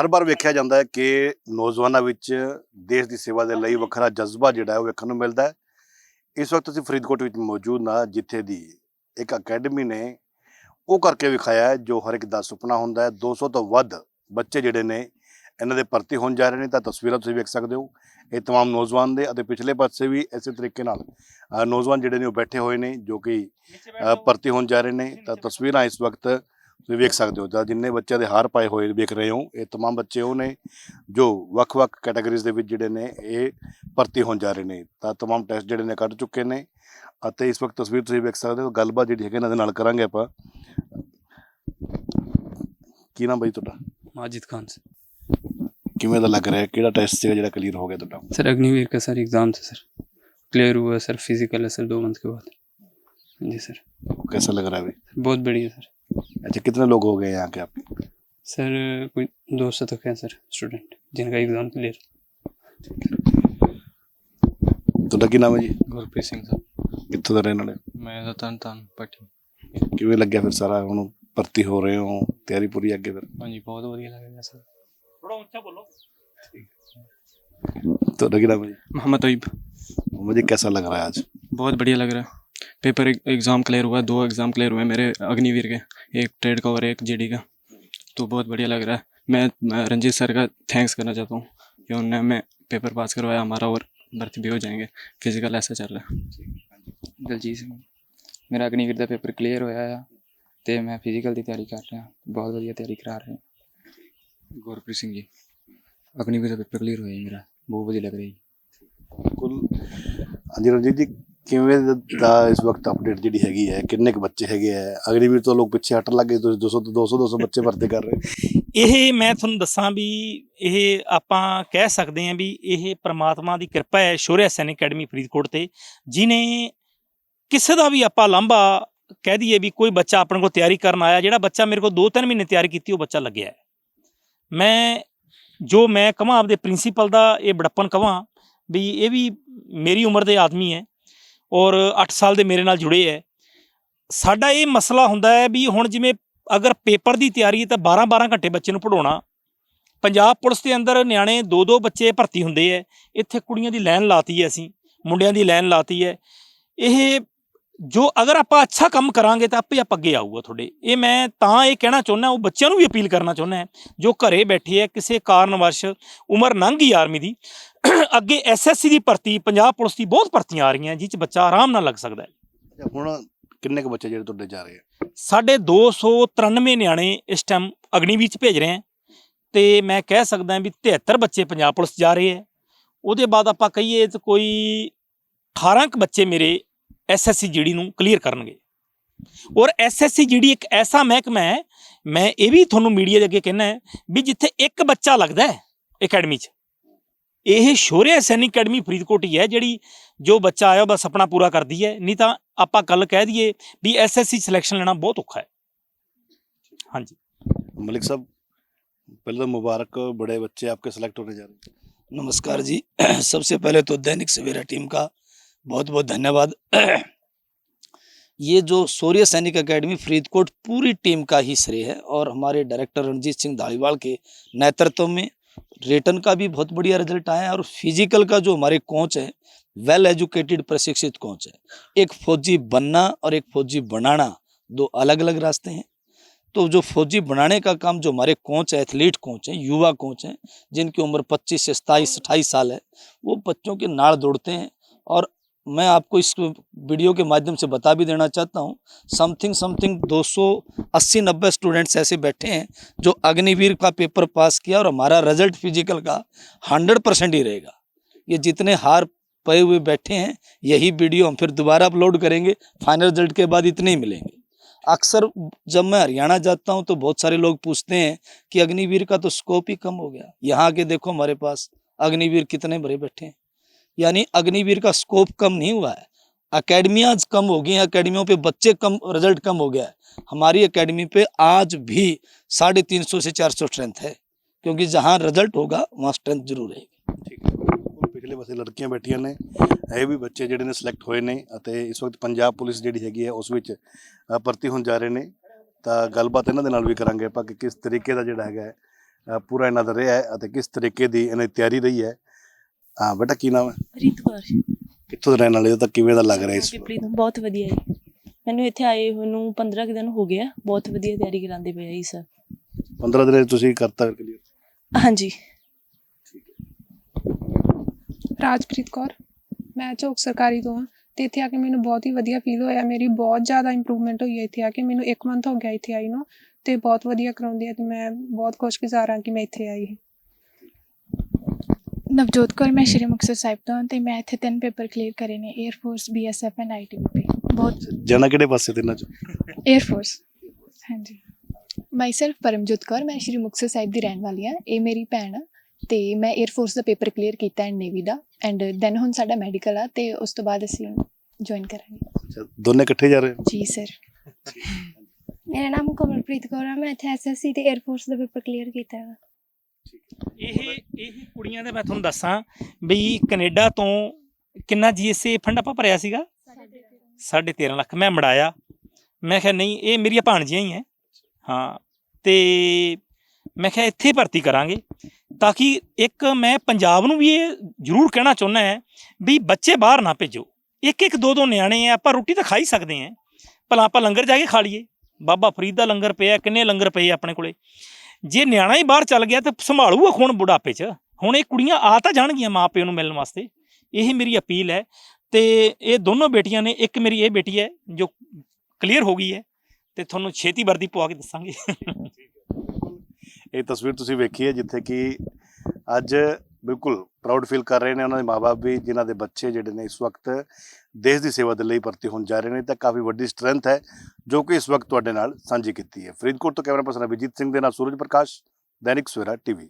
ਹਰ ਵਾਰ ਵੇਖਿਆ ਜਾਂਦਾ ਹੈ ਕਿ ਨੌਜਵਾਨਾਂ ਵਿੱਚ ਦੇਸ਼ ਦੀ ਸੇਵਾ ਦੇ ਲਈ ਵੱਖਰਾ ਜਜ਼ਬਾ ਜਿਹੜਾ ਹੈ ਉਹ ਵੇਖਣ ਨੂੰ ਮਿਲਦਾ ਹੈ ਇਸ ਵਕਤ ਅਸੀਂ ਫਰੀਦਕੋਟ ਵਿੱਚ ਮੌਜੂਦ ਹਾਂ ਜਿੱਥੇ ਦੀ ਇੱਕ ਅਕੈਡਮੀ ਨੇ ਉਹ ਕਰਕੇ ਵਿਖਾਇਆ ਹੈ ਜੋ ਹਰ ਇੱਕ ਦਾ ਸੁਪਨਾ ਹੁੰਦਾ ਹੈ 200 ਤੋਂ ਵੱਧ ਬੱਚੇ ਜਿਹੜੇ ਨੇ ਇਹਨਾਂ ਦੇ ਭਰਤੀ ਹੋਣ ਜਾ ਰਹੇ ਨੇ ਤਾਂ ਤਸਵੀਰਾਂ ਤੁਸੀਂ ਵੇਖ ਸਕਦੇ ਹੋ ਇਹ तमाम ਨੌਜਵਾਨ ਦੇ ਅਤੇ ਪਿਛਲੇ ਪਾਸੇ ਵੀ ਇਸੇ ਤਰੀਕੇ ਨਾਲ ਅ, ਨੌਜਵਾਨ ਜਿਹੜੇ ਨੇ ਉਹ ਬੈਠੇ ਹੋਏ ਨੇ ਜੋ ਕਿ ਅ, ਭਰਤੀ ਹੋਣ ਜਾ ਰਹੇ ਨੇ ਤਾਂ ਤਸਵੀਰਾਂ ਇਸ ਵਕਤ ਤੁਸੀਂ ਵੇਖ ਸਕਦੇ ਹੋ ਤਾਂ ਜਿੰਨੇ ਬੱਚਿਆਂ ਦੇ ਹਾਰ ਪਾਏ ਹੋਏ ਵੇਖ ਰਹੇ ਹੋ ਇਹ तमाम ਬੱਚੇ ਉਹ ਨੇ ਜੋ ਵੱਖ-ਵੱਖ ਕੈਟਾਗਰੀਜ਼ ਦੇ ਵਿੱਚ ਜਿਹੜੇ ਨੇ ਇਹ ਭਰਤੀ ਹੋਣ ਜਾ ਰਹੇ ਨੇ ਤਾਂ तमाम ਟੈਸਟ ਜਿਹੜੇ ਨੇ ਕੱਢ ਚੁੱਕੇ ਨੇ ਅਤੇ ਇਸ ਵਕਤ ਤਸਵੀਰ ਤੁਸੀਂ ਵੇਖ ਸਕਦੇ ਹੋ ਗੱਲਬਾਤ ਜਿਹੜੀ ਹੈਗੀ ਇਹਨਾਂ ਦੇ ਨਾਲ ਕਰਾਂਗੇ ਆਪਾਂ ਕੀ ਨਾਮ ਬਈ ਤੁਹਾਡਾ माजिद खान से ਕਿਵੇਂ ਦਾ ਲੱਗ ਰਿਹਾ ਹੈ ਕਿਹੜਾ ਟੈਸਟ ਸੀਗਾ ਜਿਹੜਾ ਕਲੀਅਰ ਹੋ ਗਿਆ ਤੁਹਾਡਾ सर अग्निवीर का सर एग्ज़ाम था सर क्लियर हुआ सर फिजिकल है सर दो मंथ के बाद जी सर कैसा लग रहा है अभी बहुत बढ़िया सर अच्छा कितने लोग हो गए यहाँ के आपके सर कोई दो सौ तक हैं सर स्टूडेंट जिनका एग्ज़ाम क्लियर ਤੁਹਾਡਾ ਕੀ ਨਾਮ ਹੈ ਜੀ ਗੁਰਪ੍ਰੀਤ ਸਿੰਘ ਸਾਹਿਬ ਕਿੱਥੋਂ ਦੇ ਰਹਿਣ ਵਾਲੇ ਮੈਂ ਤਾਂ ਤਨ ਤਨ ਪੱਟੀ ਕਿਵੇਂ ਲੱਗਿਆ ਫਿਰ ਸਾਰਾ ਹੁਣ ਭਰਤੀ ਹੋ ਰਹੇ ਹੋ ਤਿਆਰੀ ਪੂਰੀ ਅੱਗੇ ਫਿਰ ਹਾਂਜੀ ਬਹੁਤ ਵਧੀਆ ਲੱਗ ਰਿਹਾ ਸਰ ਤੁਹਾਡਾ ਕੀ ਨਾਮ ਹੈ ਜੀ मोहम्मद तोयब मुझे कैसा लग रहा है आज बहुत बढ़िया लग रहा है पेपर एग्ज़ाम क्लियर हुआ दो एग्ज़ाम क्लियर हुए मेरे अग्निवीर के एक ट्रेड का और एक जीडी का तो बहुत बढ़िया लग रहा है मैं, मैं रंजीत सर का थैंक्स करना चाहता हूँ कि उन्होंने हमें पेपर पास करवाया हमारा और भर्ती भी हो जाएंगे फिजिकल ऐसा चल रहा है ਦਲਜੀਤ ਸਿੰਘ ਮੇਰਾ ਅਗਨੀਵੀਰ ਦਾ ਪੇਪਰ ਕਲੀਅਰ ਹੋਇਆ ਆ ਤੇ ਮੈਂ ਫਿਜ਼ੀਕਲ ਦੀ ਤਿਆਰੀ ਕਰ ਰਿਹਾ ਬਹੁਤ ਵਧੀਆ ਤਿਆਰੀ ਕਰਾ ਰਿਹਾ ਗੁਰਪ੍ਰੀਤ ਸਿੰਘ ਜੀ ਅਗਨੀਵੀਰ ਦਾ ਪੇਪਰ ਕਲੀਅਰ ਹੋਇਆ ਜੀ ਮੇਰਾ ਬਹੁਤ ਵਧੀਆ ਲੱਗ ਰਿਹਾ ਜੀ ਬਿਲਕੁਲ ਹਾਂਜੀ ਰਣਜੀਤ ਜੀ ਕਿਵੇਂ ਦਾ ਇਸ ਵਕਤ ਅਪਡੇਟ ਜਿਹੜੀ ਹੈਗੀ ਹੈ? ਕਿੰਨੇ ਕੁ ਬੱਚੇ ਹੈਗੇ ਆ ਅਗਨੀਵੀਰ ਤੋਂ ਲੋਕ ਪਿੱਛੇ ਹਟਣ ਲੱਗੇ, ਤੁਸੀਂ 200 ਤੋਂ 200 200 ਬੱਚੇ ਭਰਤੀ ਕਰ ਰਹੇ ਇਹ ਮੈਂ ਤੁਹਾਨੂੰ ਦੱਸਾਂ ਵੀ ਇਹ ਆਪਾਂ ਕਹਿ ਸਕਦੇ ਹਾਂ ਵੀ ਇਹ ਪ੍ਰਮਾਤਮਾ ਦੀ ਕਿਰਪਾ ਹੈ ਸ਼ੋਰਿਆ ਸੈਨਿਕ ਅਕੈਡਮੀ ਫਰੀਦਕੋਟ ਤੇ, ਜਿਨੇ ਕਿਸੇ ਦਾ ਵੀ ਆਪਾਂ ਲਾਂਭਾ ਕਹਿ ਦਈਏ ਵੀ ਕੋਈ ਬੱਚਾ ਆਪਣੇ ਕੋਲ ਤਿਆਰੀ ਕਰਨ ਆਇਆ, ਜਿਹੜਾ ਬੱਚਾ ਮੇਰੇ ਕੋਲ 2-3 ਮਹੀਨੇ ਤਿਆਰੀ ਕੀਤੀ, ਉਹ ਬੱਚਾ ਲੱਗਿਆ ਮੈਂ ਜੋ ਮੈਂ ਕਹਾਂ ਆਪਦੇ ਪ੍ਰਿੰਸੀਪਲ ਦਾ ਇਹ ਬੜੱਪਨ ਕਹਾਂ ਵੀ ਇਹ ਵੀ ਮੇਰੀ ਉਮਰ ਦੇ ਆਦਮੀ ਹੈ ਔਰ 8 ਸਾਲ ਦੇ ਮੇਰੇ ਨਾਲ ਜੁੜੇ ਹੈ ਸਾਡਾ ਇਹ ਮਸਲਾ ਹੁੰਦਾ ਹੈ ਵੀ ਹੁਣ ਜਿਵੇਂ ਅਗਰ ਪੇਪਰ ਦੀ ਤਿਆਰੀ ਤਾਂ 12-12 ਘੰਟੇ ਬੱਚੇ ਨੂੰ ਪੜਾਉਣਾ ਪੰਜਾਬ ਪੁਲਿਸ ਦੇ ਅੰਦਰ ਨਿਆਣੇ ਦੋ ਦੋ ਬੱਚੇ ਭਰਤੀ ਹੁੰਦੇ ਐ। ਇੱਥੇ ਕੁੜੀਆਂ ਦੀ ਲਾਈਨ ਲਾਤੀ ਐ ਅਸੀਂ, ਮੁੰਡਿਆਂ ਦੀ ਲਾਈਨ ਲਾਤੀ ਐ। ਇਹ ਜੋ ਅਗਰ ਆਪਾਂ ਅੱਛਾ ਕੰਮ ਕਰਾਂਗੇ ਤਾਂ ਆਪੇ ਆਪ ਅੱਗੇ ਆਊਗਾ ਤੁਹਾਡੇ। ਇਹ ਮੈਂ ਤਾਂ ਇਹ ਕਹਿਣਾ ਚਾਹੁੰਦਾ ਉਹ ਬੱਚਿਆਂ ਨੂੰ ਵੀ ਅਪੀਲ ਕਰਨਾ ਚਾਹੁੰਦਾ ਜੋ ਘਰੇ ਬੈਠੇ ਐ ਕਿਸੇ ਕਾਰਨਵਸ਼ ਉਮਰ ਲੰਘ ਗਈ ਆਰਮੀ ਦੀ ਅੱਗੇ ਐਸਐਸਸੀ ਦੀ ਭਰਤੀ ਪੰਜਾਬ ਪੁਲਿਸ ਦੀ ਬਹੁਤ ਭਰਤੀਆਂ ਆ ਰਹੀਆਂ ਜਿਹ 'ਚ ਬੱਚਾ ਆਰਾਮ ਨਾਲ ਲੱਗ ਸਕਦਾ ਹੈ। ਹੁਣ ਕਿੰਨੇ ਕੁ ਬੱਚੇ ਜਿਹੜੇ ਤੁਹਾਡੇ ਜਾ ਰਹੇ ਆ? ਸਾਡੇ 293 ਨਿਆਣੇ ਇਸ ਟਾਈਮ ਅਗਨੀਵੀਰ ਚ ਭੇਜ ਰਹੇ ਹਾਂ ਤੇ ਮੈਂ ਕਹਿ ਸਕਦਾ ਵੀ 73 ਬੱਚੇ ਪੰਜਾਬ ਪੁਲਿਸ ਜਾ ਰਹੇ ਹੈ। ਉਹਦੇ ਬਾਅਦ ਆਪਾਂ ਕਹੀਏ ਤਾਂ ਕੋਈ 18 ਕੁ ਬੱਚੇ ਮੇਰੇ ਐਸਐਸਸੀ ਜੀਡੀ ਨੂੰ ਕਲੀਅਰ ਕਰਨਗੇ ਔਰ ਐਸਐਸਸੀ ਜੀਡੀ ਇੱਕ ਐਸਾ ਮਹਿਕਮਾ ਹੈ ਮੈਂ ਇਹ ਵੀ ਤੁਹਾਨੂੰ ਮੀਡੀਆ ਦੇ ਅੱਗੇ ਕਹਿਣਾ ਹੈ ਵੀ ਜਿੱਥੇ ਇੱਕ ਬੱਚਾ ਲੱਗਦਾ ਹੈ ਅਕੈਡਮੀ 'ਚ ਇਹ ਸ਼ੌਰਿਆ ਸੈਨਿਕ ਅਕੈਡਮੀ ਫਰੀਦਕੋਟ ਹੀ ਹੈ ਜਿਹੜੀ ਜੋ ਬੱਚਾ ਆਇਆ ਬਸ ਆਪਣਾ ਪੂਰਾ ਕਰਦੀ ਹੈ ਨਹੀਂ ਤਾਂ ਆਪਾਂ ਕੱਲ ਕਹਿ ਦਈਏ ਵੀ ਐਸਐਸਸੀ ਸਿਲੈਕਸ਼ਨ ਲੈਣਾ ਬਹੁਤ ਔਖਾ ਹੈ ਹਾਂਜੀ मलिक साहब पहले तो मुबारक बड़े बच्चे आपके सिलेक्ट होने जा रहे हैं नमस्कार जी सबसे पहले तो दैनिक सवेरा टीम का बहुत बहुत धन्यवाद। ये जो सूर्य सैनिक एकेडमी फरीदकोट पूरी टीम का ही श्रेय है और हमारे डायरेक्टर रणजीत सिंह धालीवाल के नेतृत्व में रिटर्न का भी बहुत बढ़िया रिज़ल्ट आया है और फ़िज़िकल का जो हमारे कोच है वेल एजुकेटेड प्रशिक्षित कोच है। एक फौजी बनना और एक फौजी बनाना दो अलग अलग रास्ते हैं। तो जो फौजी बनाने का काम जो हमारे कोच है एथलीट कोच हैं, युवा कोच हैं, जिनकी उम्र 25 से सताईस, अट्ठाईस साल है, वो बच्चों के नाड़ दौड़ते हैं और मैं आपको इस वीडियो के माध्यम से बता भी देना चाहता हूँ। समथिंग समथिंग 280 90 स्टूडेंट्स ऐसे बैठे हैं जो अग्निवीर का पेपर पास किया और हमारा रिज़ल्ट फ़िज़िकल का 100 परसेंट ही रहेगा। ये जितने हार पए हुए बैठे हैं, यही वीडियो हम फिर दोबारा अपलोड करेंगे। फाइनल रिज़ल्ट के बाद इतने ही मिलेंगे। अक्सर जब मैं हरियाणा जाता हूँ तो बहुत सारे लोग पूछते हैं कि अग्निवीर का तो स्कोप ही कम हो गया। यहाँ आके देखो हमारे पास अग्निवीर कितने भरे बैठे हैं। यानी अग्निवीर का स्कोप कम नहीं हुआ है अकेडमियाँ कम हो गई हैं अकेडमियों पे बच्चे कम रिजल्ट कम हो गया है हमारी एकेडमी पे आज भी साढ़े तीन सौ से चार सौ स्ट्रेंथ है क्योंकि जहाँ रिजल्ट होगा वहाँ स्ट्रेंथ जरूर रहेगी ਠੀਕ ਹੈ ਬਿਲਕੁਲ ਪਿਛਲੇ ਪਾਸੇ ਲੜਕੀਆਂ ਬੈਠੀਆਂ ਨੇ ਇਹ ਵੀ ਬੱਚੇ ਜਿਹੜੇ ਨੇ ਸਿਲੈਕਟ ਹੋਏ ਨੇ ਅਤੇ ਇਸ ਵਕਤ ਪੰਜਾਬ ਪੁਲਿਸ ਜਿਹੜੀ ਹੈਗੀ ਹੈ ਉਸ ਵਿੱਚ ਅ, ਭਰਤੀ ਹੋਣ ਜਾ ਰਹੇ ਨੇ ਤਾਂ ਗੱਲਬਾਤ ਇਹਨਾਂ ਦੇ ਨਾਲ ਵੀ ਕਰਾਂਗੇ ਆਪਾਂ ਕਿ ਕਿਸ ਤਰੀਕੇ ਦਾ ਜਿਹੜਾ ਹੈਗਾ ਹੈ, ਅ, ਪੂਰਾ ਇਹਨਾਂ ਦਾ ਰਿਹਾ ਹੈ ਅਤੇ ਕਿਸ ਤਰੀਕੇ ਦੀ ਇਹਨਾਂ ਦੀ ਤਿਆਰੀ ਰਹੀ ਹੈ ਹਾਂ ਬੇਟਾ ਕੀ ਨਾਮ ਹੈ? ਰੀਤ ਕੌਰ। ਕਿੱਥੋਂ ਦੇ ਰਹਿਣ ਵਾਲੇ ਹੋ ਤਾਂ ਕਿਵੇਂ ਦਾ ਲੱਗ ਰਿਹਾ ਇਸ ਪਿਪਲੀ ਤੋਂ ਬਹੁਤ ਵਧੀਆ ਜੀ। ਮੈਨੂੰ ਇੱਥੇ ਆਏ ਹੋਏ ਨੂੰ 15 ਕੁ ਦਿਨ ਹੋ ਗਏ ਆ। ਬਹੁਤ ਵਧੀਆ ਤਿਆਰੀ ਕਰਾਉਂਦੇ ਪਏ ਆ ਜੀ ਸਰ। 15 ਦਿਨ ਤੁਸੀਂ ਕਰਤਾ ਕਲੀਅਰ ਹਾਂਜੀ। ਰਾਜਪ੍ਰੀਤ ਕੌਰ। ਮੈਂ ਝੋਕ ਸਰਕਾਰੀ ਤੋਂ ਹਾਂ ਤੇ ਇੱਥੇ ਆ ਕੇ ਮੈਨੂੰ ਬਹੁਤ ਹੀ ਵਧੀਆ ਫੀਲ ਹੋਇਆ। ਮੇਰੀ ਬਹੁਤ ਜ਼ਿਆਦਾ ਇੰਪਰੂਵਮੈਂਟ ਹੋਈ ਹੈ ਇੱਥੇ ਆ ਕੇ। ਮੈਨੂੰ 1 ਮੰਥ ਹੋ ਗਿਆ ਇੱਥੇ ਆਈ ਨੂੰ ਤੇ ਬਹੁਤ ਵਧੀਆ ਕਰਾਉਂਦੇ ਆ ਤੇ ਮੈਂ ਬਹੁਤ ਖੁਸ਼ਗੁਜ਼ਾਰ ਹਾਂ ਕਿ ਮੈਂ ਇੱਥੇ ਆਈ ਹਾਂ। ਨਵਜੋਤ ਕੌਰ ਮੈਂ ਸ਼੍ਰੀ ਮੁਕਤਸਰ ਸਾਹਿਬ ਤੋਂ ਤੇ ਮੈਂ ਇੱਥੇ ਤਿੰਨ ਪੇਪਰ ਕਲੀਅਰ ਕਰੇ ਨੇ air force BSF and ITBP ਬਹੁਤ ਜਾਣਾ ਕਿਹੜੇ ਪਾਸੇ ਤੇ ਨਾ ਚ? 에ਅਰ ਫੋਰਸ ਹਾਂਜੀ। ਮਾਈਸੈਲਫ ਪਰਮਜੋਤ ਕੌਰ ਮੈਂ ਸ਼੍ਰੀ ਮੁਕਤਸਰ ਸਾਹਿਬ ਦੀ ਰਹਿਣ ਵਾਲੀ ਆ ਇਹ ਮੇਰੀ ਭੈਣ ਆ ਤੇ ਮੈਂ 에ਅਰ ਫੋਰਸ ਦਾ ਪੇਪਰ ਕਲੀਅਰ ਕੀਤਾ ਐਂਡ ਨੇਵੀ ਦਾ ਐਂਡ ਦੈਨ ਹੁਣ ਸਾਡਾ ਮੈਡੀਕਲ ਆ ਤੇ ਉਸ ਤੋਂ ਬਾਅਦ ਅਸੀਂ ਜੁਆਇਨ ਕਰਾਂਗੇ। ਦੋਨੇ ਇਕੱਠੇ ਜਾ ਰਹੇ ਜੀ ਸਰ ਮੇਰਾ ਨਾਮ ਕਮਲਪ੍ਰੀਤ ਕੌਰ ਆ ਮੈਂ ਇੱਥੇ ਐਸਐਸਸੀ ਤੇ 에ਅਰ ਫੋਰਸ ਦਾ ਪੇਪਰ ਕਲੀਅਰ ਕੀਤਾ ਹੈ ਇਹ ਇਹ ਕੁੜੀਆਂ ਦਾ ਮੈਂ ਤੁਹਾਨੂੰ ਦੱਸਾਂ ਵੀ ਕੈਨੇਡਾ ਤੋਂ ਕਿੰਨਾ ਜੀਐਸਏ ਫੰਡ ਆਪਾਂ ਭਰਿਆ ਸੀਗਾ? 13.5 ਲੱਖ। ਮੈਂ ਮੜਾਇਆ। ਮੈਂ ਕਿਹਾ, ਨਹੀਂ, ਇਹ ਮੇਰੀਆਂ ਭਾਣਜੀਆਂ ਹੀ ਹੈ ਹਾਂ, ਤੇ ਮੈਂ ਕਿਹਾ, ਇੱਥੇ ਭਰਤੀ ਕਰਾਂਗੇ। ਤਾਂ ਕਿ ਇੱਕ ਮੈਂ ਪੰਜਾਬ ਨੂੰ ਵੀ ਇਹ ਜ਼ਰੂਰ ਕਹਿਣਾ ਚਾਹੁੰਦਾ ਹੈ ਵੀ ਬੱਚੇ ਬਾਹਰ ਨਾ ਭੇਜੋ। ਇੱਕ ਇੱਕ ਦੋ ਦੋ ਨਿਆਣੇ ਆ ਆਪਾਂ ਰੋਟੀ ਤਾਂ ਖਾ ਹੀ ਸਕਦੇ ਆ ਭਲਾ ਆਪਾਂ ਲੰਗਰ ਜਾ ਕੇ ਖਾ ਲਈਏ। ਬਾਬਾ ਫਰੀਦ ਦਾ ਲੰਗਰ ਪਿਆ, ਕਿੰਨੇ ਲੰਗਰ ਪਏ ਆਪਣੇ ਕੋਲੇ। ਜੇ ਨਿਆਣਾ ਹੀ ਬਾਹਰ ਚੱਲ ਗਿਆ ਤੇ ਸੰਭਾਲੂਗਾ ਕੌਣ ਬੁਢਾਪੇ 'ਚ। ਹੁਣ ਇਹ ਕੁੜੀਆਂ ਆ ਤਾਂ ਜਾਣਗੀਆਂ ਮਾਪਿਆਂ ਨੂੰ ਮਿਲਣ ਵਾਸਤੇ। ਇਹ ਮੇਰੀ ਅਪੀਲ ਹੈ ਤੇ ਇਹ ਦੋਨੋਂ ਬੇਟੀਆਂ ਨੇ, ਇੱਕ ਮੇਰੀ ਇਹ ਬੇਟੀ ਹੈ ਜੋ ਕਲੀਅਰ ਹੋ ਗਈ ਹੈ ਤੇ ਤੁਹਾਨੂੰ ਛੇਤੀ ਵਰਦੀ ਪਵਾ ਕੇ ਦੱਸਾਂਗੇ। ਇਹ ਤਸਵੀਰ ਤੁਸੀਂ ਵੇਖੀ ਹੈ ਜਿੱਥੇ ਕਿ ਅੱਜ ਬਿਲਕੁਲ ਪ੍ਰਾਊਡ ਫੀਲ ਕਰ ਰਹੇ ਨੇ ਉਹਨਾਂ ਦੇ ਮਾਪੇ ਵੀ, ਜਿਨ੍ਹਾਂ ਦੇ ਬੱਚੇ ਜਿਹੜੇ ਨੇ ਇਸ ਵਕਤ ਦੇਸ਼ ਦੀ ਸੇਵਾ ਦੇ ਲਈ ਭਰਤੀ ਹੋਣ ਜਾ ਰਹੇ ਨੇ, ਤਾਂ ਕਾਫੀ ਵੱਡੀ ਸਟਰੈਂਥ ਹੈ, ਜੋ ਕਿ ਇਸ ਵਕਤ ਤੁਹਾਡੇ ਨਾਲ ਸਾਂਝੀ ਕੀਤੀ ਹੈ। ਫਰੀਦਕੋਟ ਤੋਂ ਕੈਮਰਾ ਪਰਸਨ ਅਭਿਜੀਤ ਸਿੰਘ ਦੇ ਨਾਲ ਸੂਰਜ ਪ੍ਰਕਾਸ਼, ਦੈਨਿਕ ਸਵੇਰਾ ਟੀਵੀ।